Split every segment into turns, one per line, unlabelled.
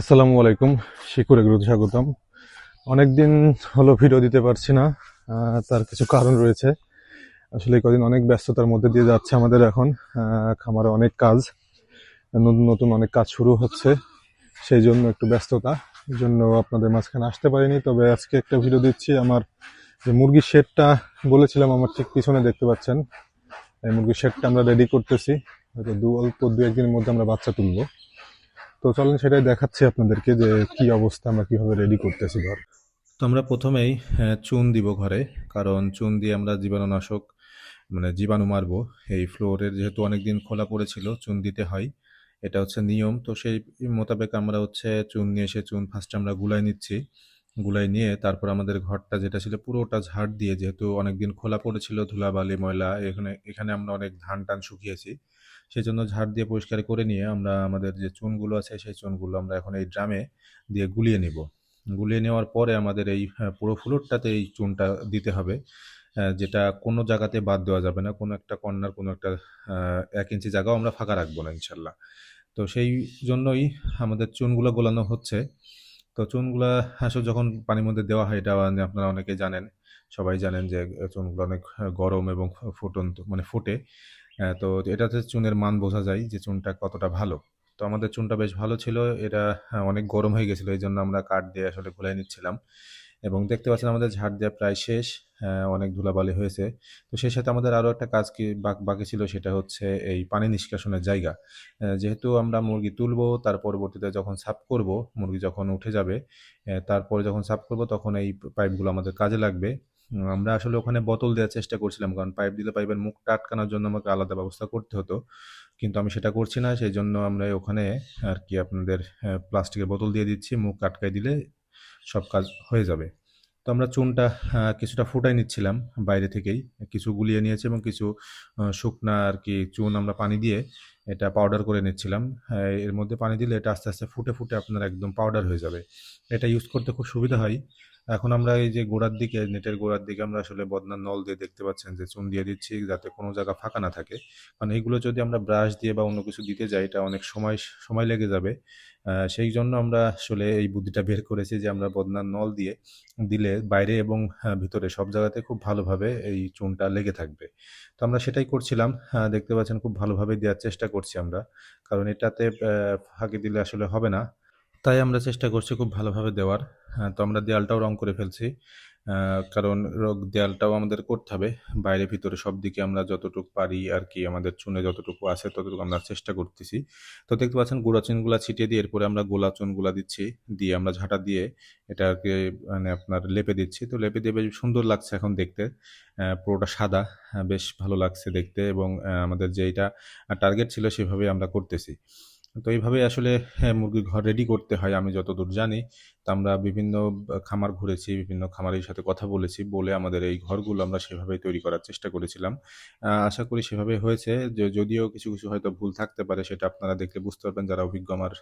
আসসালামু আলাইকুম, শিকুর এগুলোতে স্বাগতম। অনেকদিন হলো ভিডিও দিতে পারছি না তার কিছু কারণ রয়েছে। আসলে কদিন অনেক ব্যস্ততার মধ্যে দিয়ে যাচ্ছে আমাদের এখন খামারে অনেক কাজ, নতুন নতুন অনেক কাজ শুরু হচ্ছে, সেই জন্য একটু ব্যস্ততা, এই জন্য আপনাদের মাঝখানে আসতে পারিনি। তবে আজকে একটা ভিডিও দিচ্ছি, আমার যে মুরগির শেডটা বলেছিলাম, আমার ঠিক পিছনে দেখতে পাচ্ছেন। এই মুরগির শেডটা আমরা রেডি করতেছি, হয়তো দু অল্প দু একদিনের মধ্যে আমরা বাচ্চা তুলবো। তো চলেন সেটাই দেখাচ্ছি আপনাদেরকে যে কি অবস্থা, আমরা কীভাবে রেডি করতেছি ঘর।
তো আমরা প্রথমেই চুন দিব ঘরে, কারণ চুন দিয়ে আমরা জীবাণুনাশক মানে জীবাণু মারবো। এই ফ্লোরের যেহেতু অনেকদিন খোলা পড়েছিল, চুন দিতে হয়। এটা হচ্ছে নিয়ম। তো সেই মোতাবেক আমরা হচ্ছে চুন নিয়ে এসে চুন ফার্স্ট আমরা গুলাই নিচ্ছি। গুলাই নিয়ে তারপর আমাদের ঘরটা যেটা ছিল পুরোটা ঝাড় দিয়ে, যেহেতু অনেকদিন খোলা পড়েছিল, ধুলাবালি, ময়লা, এখানে এখানে আমরা অনেক ধান টান শুকিয়েছি। সেই জন্য ঝাড় দিয়ে পরিষ্কার করে নিয়ে আমরা আমাদের যে চুনগুলো আছে, সেই চুনগুলো আমরা এখন এই ড্রামে দিয়ে গুলিয়ে নিব। গুলিয়ে নেওয়ার পরে আমাদের এই পুরো ফ্লোরটাতে এই চুনটা দিতে হবে যেটা কোনো জায়গাতে বাদ দেওয়া যাবে না। কোনো একটা কর্নার, কোনো একটা এক ইঞ্চি জায়গাও আমরা ফাঁকা রাখব না, ইনশাল্লাহ। তো সেই জন্যই আমাদের চুনগুলো গোলানো হচ্ছে। তো চুনগুলা আসলে যখন পানির মধ্যে দেওয়া হয়, এটা আপনারা অনেকে জানেন, সবাই জানেন যে চুনগুলো অনেক গরম এবং ফুটন্ত মানে ফুটে। তো এটাতে চুনের মান বোঝা যায় যে চুনটা কতটা ভালো। তো আমাদের চুনটা বেশ ভালো ছিল এটা হ্যাঁ, অনেক গরম হয়ে গেছিল এই জন্য আমরা কাঠ দিয়ে আসলে ঘুলাই নিচ্ছিলাম। এবং দেখতে পাচ্ছেন আমাদের ঝাড় দেওয়া প্রায় শেষ আহ, অনেক ধুলাবালি হয়েছে। তো সেই সাথে আমাদের আরও একটা কাজ কি বাক- ছিল সেটা হচ্ছে এই পানি নিষ্কাশনের জায়গা। যেহেতু আমরা মুরগি তুলবো তার পরবর্তীতে যখন সাফ করব মুরগি যখন উঠে যাবে তারপরে যখন সাফ করব তখন এই পাইপগুলো আমাদের কাজে লাগবে। আমরা আসলে ওখানে বোতল দেওয়ার চেষ্টা করছিলাম, কারণ পাইপ দিলে পাইপের মুখটা আটকানোর জন্য আমাকে আলাদা ব্যবস্থা করতে হতো। কিন্তু আমি সেটা করছি না সেই জন্য আমরা ওখানে আর কি আপনাদের প্লাস্টিকের বোতল দিয়ে দিচ্ছি, মুখ আটকাই দিলে সব কাজ হয়ে যাবে। তো আমরা চুনটা কিছুটা ফুটাই নিচ্ছিলাম বাইরে থেকেই, কিছু গুলিয়ে নিয়েছি এবং কিছু শুকনা আর কি চুন আমরা পানি দিয়ে এটা পাউডার করে নিচ্ছিলাম। আহ, এর মধ্যে পানি দিলে এটা আস্তে আস্তে ফুটে ফুটে আপনার একদম পাউডার হয়ে যাবে। এটা ইউজ করতে খুব সুবিধা হয়। এখন আমরা এই যে গোড়ার দিকে নেটের গোড়ার দিকে আমরা আসলে বদনার নল দিয়ে দেখতে পাচ্ছেন যে চুন দিয়ে দিচ্ছি যাতে কোনো জায়গা ফাঁকা না থাকে। কারণ এইগুলো যদি আমরা ব্রাশ দিয়ে বা অন্য কিছু দিতে যাই এটা অনেক সময় সময় লেগে যাবে। সেই জন্য আমরা আসলে এই বুদ্ধিটা বের করেছি যে আমরা বদনার নল দিয়ে দিলে বাইরে এবং আহ, ভিতরে সব জায়গাতে খুব ভালোভাবে এই চুনটা লেগে থাকবে। তো আমরা সেটাই করছিলাম। আহ, দেখতে পাচ্ছেন খুব ভালোভাবে দেওয়ার চেষ্টা করছি আমরা। কারণ এটাতে ফাঁকি দিলে আসলে হবে না। তাই আমরা চেষ্টা করছি খুব ভালোভাবে দেওয়ার। হ্যাঁ, তো আমরা দেয়ালটাও রং করে ফেলছি। কারণ রোগ দেয়ালটাও আমাদের করতে হবে। বাইরে, ভিতরে সব দিকে আমরা যতটুকু পারি আর কি আমাদের চুনে যতটুকু আছে ততটুকু আমরা চেষ্টা করতেছি। তো দেখতে পাচ্ছেন গুঁড়া চুনগুলা ছিটিয়ে দিয়ে এরপরে আমরা গোলা চুনগুলা দিচ্ছি, দিয়ে আমরা ঝাঁটা দিয়ে এটাকে মানে আপনার লেপে দিচ্ছি। তো লেপে দিয়ে বেশ সুন্দর লাগছে এখন দেখতে। পুরোটা সাদা বেশ ভালো লাগছে দেখতে এবং আমাদের যেইটা টার্গেট ছিল সেভাবে আমরা করতেছি। তো এইভাবে আসলে হ্যাঁ, মুরগির ঘর রেডি করতে হয় আমি যতদূর জানি। তা আমরা বিভিন্ন খামার ঘুরেছি বিভিন্ন খামারের সাথে কথা বলেছি বলে আমাদের এই ঘরগুলো আমরা সেভাবেই তৈরি করার চেষ্টা করেছিলাম। আশা করি সেভাবে হয়েছে। যে যদিও কিছু কিছু হয়তো ভুল থাকতে পারে সেটা আপনারা দেখলে বুঝতে পারবেন। যারা অভিজ্ঞ আমার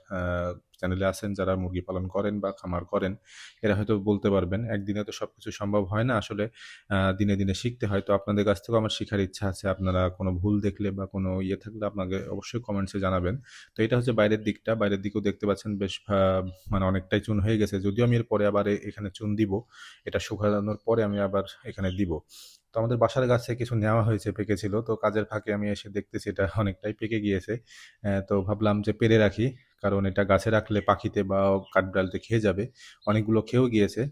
চ্যানেলে আছেন যারা মুরগি পালন করেন বা খামার করেন এরা হয়তো বলতে পারবেন একদিনে তো সব কিছু সম্ভব হয় না আসলে দিনে দিনে শিখতে হয়। তো আপনাদের কাছ থেকেও আমার শেখার ইচ্ছা আছে। আপনারা কোনো ভুল দেখলে বা কোনো ইয়ে থাকলে আপনাকে অবশ্যই কমেন্টসে জানাবেন। তো এটা হচ্ছে বাইরের দিকটা, বাইরের দিকেও দেখতে পাচ্ছেন বেশ মানে অনেকটাই চুন হয়ে গেছে। যদিও আমি এর পরে আবার এখানে চুন দিব, এটা শুকানোর পরে আমি আবার এখানে দিব। তো আমাদের বাসার গাছে কিছু নেওয়া হয়েছে, পেকেছিল। তো কাজের ফাঁকে আমি এসে দেখতেছি এটা অনেকটাই পেকে গিয়েছে। তো ভাবলাম যে পেরে রাখি, কারণ এটা গাছে রাখলে পাখিতে বা কাঠবিড়ালতে খেয়ে যাবে। অনেকগুলো খেয়েও গিয়েছে।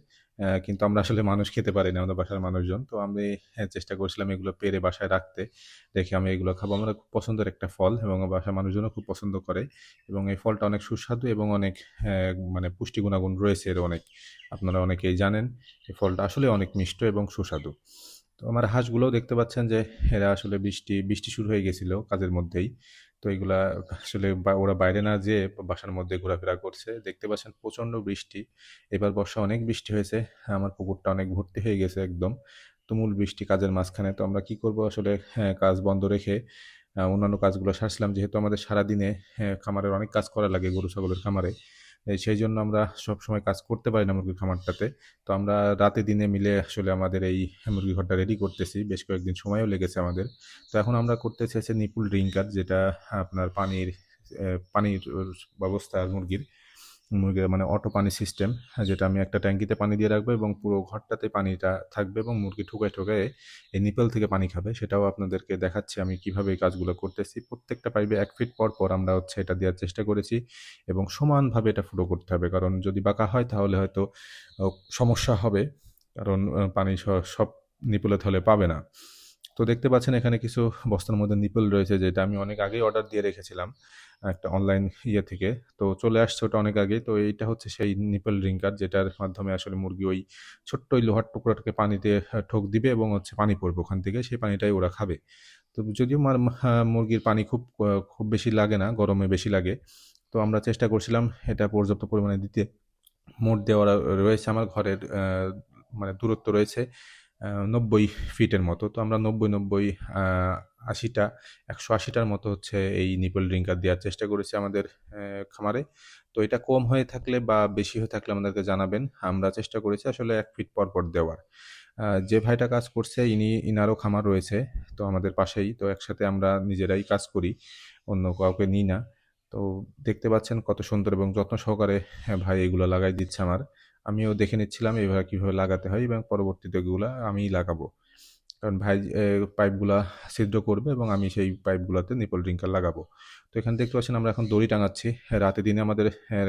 কিন্তু আমরা আসলে মানুষ খেতে পারি না আমাদের বাসার মানুষজন। তো আমি হ্যাঁ, চেষ্টা করছিলাম এগুলো পেরে বাসায় রাখতে। দেখে আমি এগুলো খাব। আমার খুব পছন্দের একটা ফল এবং বাসার মানুষজনও খুব পছন্দ করে এবং এই ফলটা অনেক সুস্বাদু এবং অনেক মানে পুষ্টি গুণাগুণ রয়েছে এর অনেক। আপনারা অনেকেই জানেন এই ফলটা আসলে অনেক মিষ্ট এবং সুস্বাদু। তো আমার হাঁসগুলোও দেখতে পাচ্ছেন যে এরা আসলে বৃষ্টি বৃষ্টি শুরু হয়ে গেছিল কাজের মধ্যেই। তো এগুলা আসলে ওরা বাইরে না যেয়ে বাসার মধ্যে ঘোরাফেরা করছে। দেখতে পাচ্ছেন প্রচণ্ড বৃষ্টি। এবার বর্ষা অনেক বৃষ্টি হয়েছে। আমার পুকুরটা অনেক ভর্তি হয়ে গেছে একদম। তুমুল বৃষ্টি কাজের মাঝখানে। তো আমরা কি করব আসলে? হ্যাঁ, কাজ বন্ধ রেখে অন্যান্য কাজগুলো সারছিলাম। যেহেতু আমাদের সারাদিনে হ্যাঁ, খামারের অনেক কাজ করা লাগে গরু ছাগলের খামারে। সেই জন্য আমরা সব সময় কাজ করতে পারি না মুরগির খামারটাতে। তো আমরা রাতে দিনে মিলে আসলে আমাদের এই মুরগি ঘরটা রেডি করতেছি। বেশ কয়েকদিন সময়ও লেগেছে আমাদের। তো এখন আমরা করতে হচ্ছে নিপুল ড্রিঙ্কার যেটা আপনার পানির পানির ব্যবস্থা মুরগির। মুরগির মানে অটো পানি সিস্টেম যেটা আমি একটা ট্যাঙ্কিতে পানি দিয়ে রাখব এবং পুরো ঘরটাতে পানিটা থাকবে এবং মুরগি ঠোকায় ঠোকায় এই নিপেল থেকে পানি খাবে। সেটাও আপনাদেরকে দেখাচ্ছি আমি কীভাবে এই কাজগুলো করতেছি। প্রত্যেকটা পাইপে এক ফিট পর পর আমরা হচ্ছে এটা দেওয়ার চেষ্টা করেছি এবং সমানভাবে এটা ফুটো করতে হবে। কারণ যদি বাঁকা হয় তাহলে হয়তো সমস্যা হবে। কারণ পানি সব নিপলে থলে পাবে না। তো দেখতে পাচ্ছেন এখানে কিছু বস্তার মধ্যে নিপল রয়েছে, যেটা আমি অনেক আগেই অর্ডার দিয়ে রেখেছিলাম একটা অনলাইন ইয়ে থেকে। তো চলে আসছে ওটা অনেক আগে তো এইটা হচ্ছে সেই নিপল ড্রিঙ্কার, যেটার মাধ্যমে আসলে মুরগি ওই ছোট্ট ওই লোহার টুকরাটাকে পানিতে ঠোক দিবে এবং হচ্ছে পানি পড়বে ওখান থেকে, সেই পানিটাই ওরা খাবে। তো যদিও মার মুরগির পানি খুব খুব বেশি লাগে না, গরমে বেশি লাগে। তো আমরা চেষ্টা করছিলাম এটা পর্যাপ্ত পরিমাণে দিতে। মোট দেওয়া রয়েছে আমার ঘরের মানে দূরত্ব রয়েছে নব্বই ফিটের মতো। তো আমরা নব্বই নব্বই আশিটা একশো আশিটার মতো হচ্ছে এই নিপল ড্রিঙ্কার দেওয়ার চেষ্টা করেছি আমাদের খামারে। তো এটা কম হয়ে থাকলে বা বেশি হয়ে থাকলে আমাদেরকে জানাবেন। আমরা চেষ্টা করেছি আসলে এক ফিট পর পর দেওয়ার। যে ভাইটা কাজ করছে ইনি ইনারও খামার রয়েছে তো আমাদের পাশেই। তো একসাথে আমরা নিজেরাই কাজ করি অন্য কাউকে নিই না। তো দেখতে পাচ্ছেন কত সুন্দর এবং যত্ন সহকারে হ্যাঁ, ভাই এগুলো লাগাই দিচ্ছে আমার। আমিও দেখে নিচ্ছিলাম এইভাবে কীভাবে লাগাতে হয় এবং পরবর্তীতে এগুলো আমিই লাগাবো। কারণ ভাই পাইপগুলা ছিদ্র করবে এবং আমি সেই পাইপগুলোতে নিপল ড্রিঙ্কার লাগাবো। তো এখানে দেখতে পাচ্ছেন আমরা এখন দড়ি টাঙাচ্ছি। রাতে দিনে আমাদের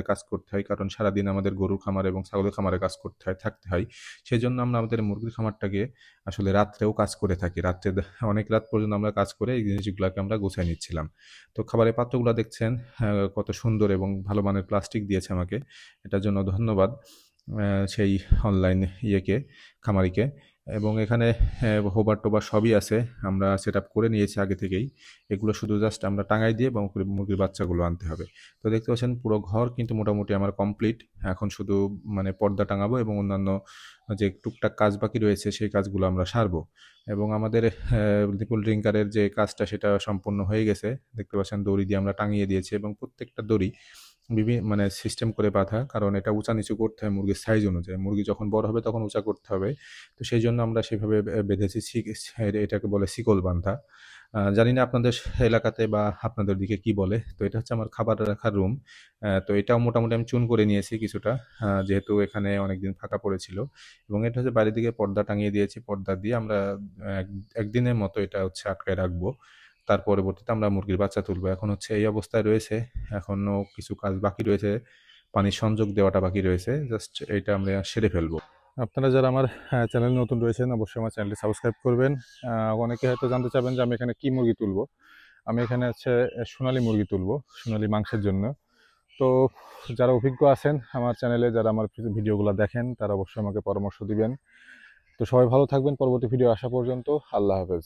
কাজ করতে হয় কারণ সারাদিন আমাদের গরুর খামার এবং ছাগলের খামারে কাজ করতে হয়, থাকতে হয়। সেই জন্য আমরা আমাদের মুরগির খামারটাকে আসলে রাত্রেও কাজ করে থাকি। রাত্রে অনেক রাত পর্যন্ত আমরা কাজ করে এই জিনিসগুলোকে আমরা গুছাই নিচ্ছিলাম। তো খাবারের পাত্রগুলো দেখছেন কত সুন্দর এবং ভালো মানের প্লাস্টিক দিয়েছে আমাকে। এটার জন্য ধন্যবাদ। সেই অনলাইন ইয়েকে, খামারিকে। এবং এখানে হোবার টোবার সবই আছে। আমরা সেট করে নিয়েছি আগে থেকেই। এগুলো শুধু জাস্ট আমরা টাঙাই দিয়ে এবং মুরগির- বাচ্চাগুলো আনতে হবে। তো দেখতে পাচ্ছেন পুরো ঘর কিন্তু মোটামুটি আমার কমপ্লিট এখন শুধু মানে পর্দা টাঙাবো এবং অন্যান্য যে টুকটাক কাজ বাকি রয়েছে, সেই কাজগুলো আমরা সারবো। এবং আমাদের নিপুল ড্রিঙ্কারের যে কাজটা সেটা সম্পূর্ণ হয়ে গেছে। দেখতে পাচ্ছেন দড়ি দিয়ে আমরা টাঙিয়ে দিয়েছি এবং প্রত্যেকটা দড়ি বিভিন্ন মানে সিস্টেম করে বাঁধা। কারণ এটা উঁচা নিচু করতে হয় মুরগির সাইজ অনুযায়ী। মুরগি যখন বড় হবে তখন উঁচা করতে হবে। তো সেই জন্য আমরা সেভাবে বেঁধেছি এটাকে বলে শিকল বান্ধা জানি না আপনাদের এলাকাতে বা আপনাদের দিকে কি বলে। তো এটা হচ্ছে আমার খাবার রাখার রুম তো এটাও মোটামুটি আমি চুন করে নিয়েছি কিছুটা। যেহেতু এখানে অনেকদিন ফাঁকা পড়েছিল। এবং এটা হচ্ছে বাইরের দিকে পর্দা টাঙিয়ে দিয়েছি। পর্দা দিয়ে আমরা এক- একদিনের মতো এটা হচ্ছে আটকায় রাখব। তার পরবর্তীতে আমরা মুরগির বাচ্চা তুলবো। এখন হচ্ছে এই অবস্থায় রয়েছে। এখনও কিছু কাজ বাকি রয়েছে। পানির সংযোগ দেওয়াটা বাকি রয়েছে। জাস্ট এটা আমরা সেরে ফেলব।
আপনারা যারা আমার চ্যানেল নতুন রয়েছেন, অবশ্যই আমার চ্যানেলটি সাবস্ক্রাইব করবেন। অনেকে হয়তো জানতে চাবেন যে আমি এখানে কি মুরগি তুলবো? আমি এখানে হচ্ছে সোনালি মুরগি তুলবো, সোনালি মাংসের জন্য। তো যারা অভিজ্ঞ আছেন আমার চ্যানেলে, যারা আমার ভিডিওগুলো দেখেন, তারা অবশ্যই আমাকে পরামর্শ দিবেন। তো সবাই ভালো থাকবেন। পরবর্তী ভিডিও আসা পর্যন্ত আল্লাহ হাফেজ।